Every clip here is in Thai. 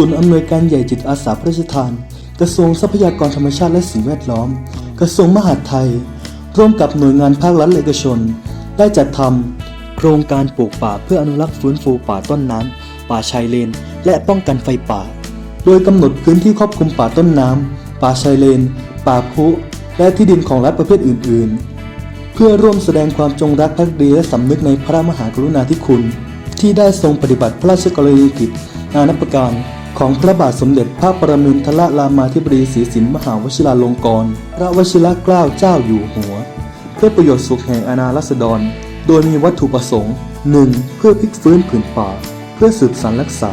ศูนย์อำนวยการใหญ่จิตอาสาพระราชทาน กระทรวงทรัพยากรธรรมชาติและสิ่งแวดล้อม กระทรวงมหาดไทย ร่วมกับหน่วยงานภาครัฐและเอกชน ได้จัดทำโครงการปลูกป่าเพื่ออนุรักษ์ฟื้นฟูป่าต้นน้ำป่าชายเลน และป้องกันไฟป่า โดยกำหนดพื้นที่ครอบคลุมป่าต้นน้ำป่าชายเลน ป่าพุ และที่ดินของรัฐประเภทอื่น ๆ เพื่อร่วมแสดงความจงรักภักดีและสำนึกในพระมหากรุณาธิคุณ ที่ได้ทรงปฏิบัติพระราชกรณียกิจนานับประการ ของพระบาทสมเด็จพระปรมินทรรามาธิบดีศรีสินมหาวชิราลงกรณพระวชิรเกล้าเจ้าอยู่หัว เพื่อประโยชน์สุขแห่งอาณารัษฎร โดยมีวัตถุประสงค์ 1. เพื่อพลิกฟื้นผืนป่า เพื่อสืบสานรักษา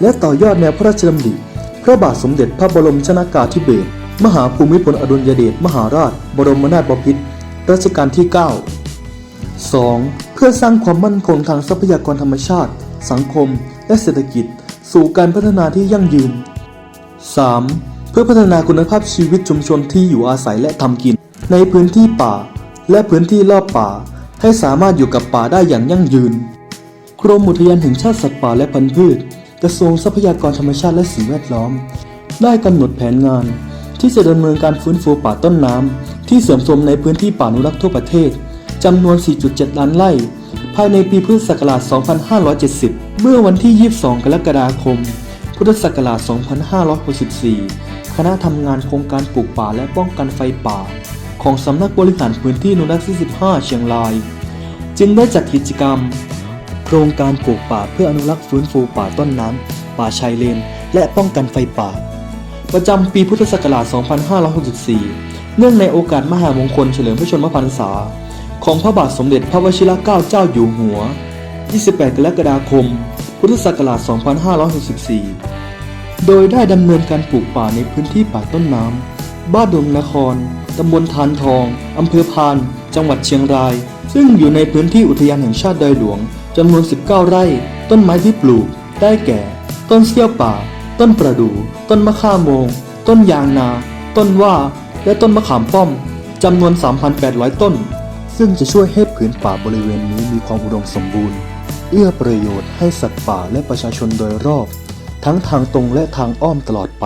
และต่อยอดแนวพระราชดำริ พระบาทสมเด็จพระบรมชนากาธิเบศรมหาภูมิพลอดุลยเดชมหาราช บรมนาถบพิตรรัชกาลที่ 9 2. เพื่อสร้างความมั่นคงทางทรัพยากรธรรมชาติ สังคม และเศรษฐกิจ สู่การพัฒนาที่ยั่งยืน 3. เพื่อพัฒนาคุณภาพชีวิตชุมชนที่อยู่อาศัยและทำกิน ในพื้นที่ป่า และพื้นที่รอบป่า ให้สามารถอยู่กับป่าได้อย่างยั่งยืนกรมอุทยานแห่งชาติสัตว์ป่าและพันธุ์พืช กระทรวงทรัพยากรธรรมชาติและสิ่งแวดล้อม ได้กำหนดแผนงาน ที่จะดำเนินการฟื้นฟูป่าต้นน้ำที่เสื่อมโทรมในพื้นที่ป่าอนุรักษ์ทั่วประเทศจำนวน 4.7 ล้านไร่ ภายในปีพุทธศักราช 2570 เมื่อวันที่ 22 กรกฎาคม พุทธศักราช 2564 คณะทำงานโครงการปลูกป่าและป้องกันไฟป่า ของสำนักบริหารพื้นที่อนุรักษ์ที่15 เชียงราย จึงได้จัดกิจกรรม โครงการปลูกป่าเพื่ออนุรักษ์ฟื้นฟูป่าต้นน้ำป่าชายเลน และป้องกันไฟป่า ประจำปีพุทธศักราช 2564 เนื่องในโอกาสมหามงคลเฉลิมพระชนมพรรษา ของพระบาทสมเด็จพระวชิรเกล้าเจ้าอยู่หัว 28 กรกฎาคม พุทธศักราช 2564 โดยได้ดำเนินการปลูกป่าในพื้นที่ป่าต้นน้ำ บ้านดงนคร ตำบลทานทอง อำเภอพาน จังหวัดเชียงราย ซึ่งอยู่ในพื้นที่อุทยานแห่งชาติดอยหลวงจำนวน 19 ไร่ ต้นไม้ที่ปลูก ได้แก่ ต้นเสี้ยวป่า ต้นประดู่ ต้นมะข่าโมง ต้นยางนา ต้นว่า และต้นมะขามป้อมจำนวน 3,800 ต้น ซึ่งจะช่วยให้ผืนป่าบริเวณนี้มีความอุดมสมบูรณ์ เอื้อประโยชน์ให้สัตว์ป่าและประชาชนโดยรอบ ทั้งทางตรงและทางอ้อมตลอดไป